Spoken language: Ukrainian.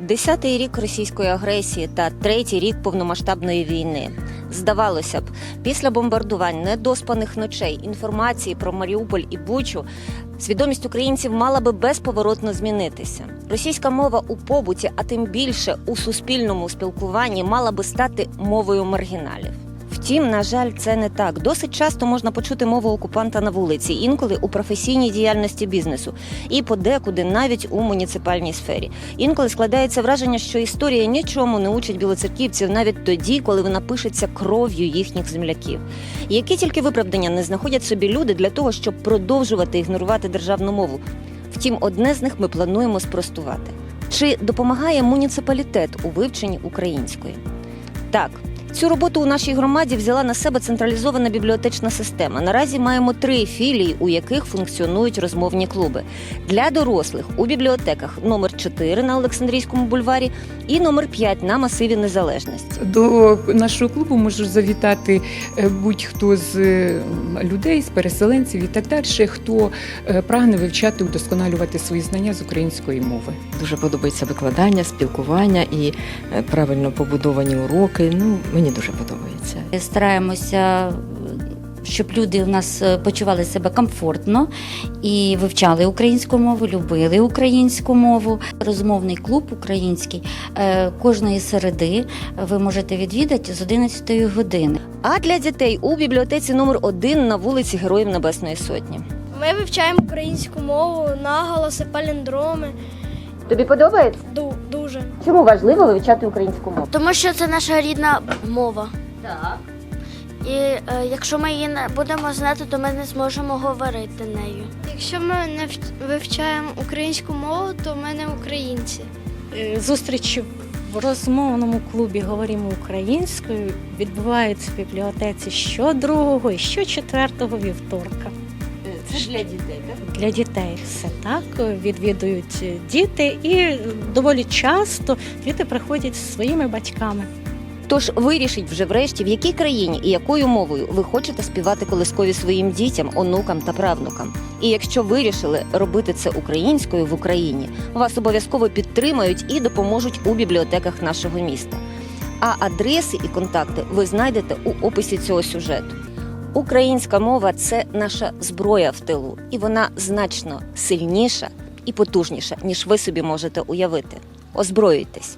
Десятий рік російської агресії та третій рік повномасштабної війни. Здавалося б, після бомбардувань, недоспаних ночей, інформації про Маріуполь і Бучу, свідомість українців мала би безповоротно змінитися. Російська мова у побуті, а тим більше у суспільному спілкуванні, мала би стати мовою маргіналів. Втім, на жаль, це не так. Досить часто можна почути мову окупанта на вулиці, інколи у професійній діяльності бізнесу, і подекуди навіть у муніципальній сфері. Інколи складається враження, що історія нічому не учить білоцерківців навіть тоді, коли вона пишеться кров'ю їхніх земляків. Які тільки виправдання не знаходять собі люди для того, щоб продовжувати ігнорувати державну мову. Втім, одне з них ми плануємо спростувати. Чи допомагає муніципалітет у вивченні української? Так, Цю роботу у нашій громаді взяла на себе централізована бібліотечна система. Наразі маємо три філії, у яких функціонують розмовні клуби. Для дорослих у бібліотеках номер 4 на Олександрійському бульварі і номер 5 на масиві Незалежності. До нашого клубу може завітати е, будь-хто з е, людей, з переселенців і так далі, хто е, прагне вивчати, удосконалювати свої знання з української мови. Дуже подобається викладання, спілкування і правильно побудовані уроки. Ну, мені дуже подобається. Стараємося, щоб люди у нас е, почували себе комфортно і вивчали українську мову, любили українську мову. Розмовний клуб український е, кожної середи ви можете відвідати з 11 години. А для дітей у бібліотеці номер 1 на вулиці Героїв Небесної Сотні. Ми вивчаємо українську мову, наголоси, паліндроми. Тобі подобається? Ду- дуже. Чому важливо вивчати українську мову? Тому що це наша рідна мова. Так. І е, якщо ми її не будемо знати, то ми не зможемо говорити нею. Якщо ми не вивчаємо українську мову, то ми не українці. Е, Зустрічі в розмовному клубі говоримо українською відбуваються в бібліотеці щодругого і щочетвертого вівторка. Це для дітей, так? Для дітей все так відвідують діти, і доволі часто діти приходять зі своїми батьками. Тож вирішіть вже врешті, в якій країні і якою мовою ви хочете співати колискові своїм дітям, онукам та правнукам. І якщо вирішили робити це українською в Україні, вас обов'язково підтримають і допоможуть у бібліотеках нашого міста. А адреси і контакти ви знайдете у описі цього сюжету. Українська мова це наша зброя в тилу, і вона значно сильніша і потужніша, ніж ви собі можете уявити. Озброюйтесь.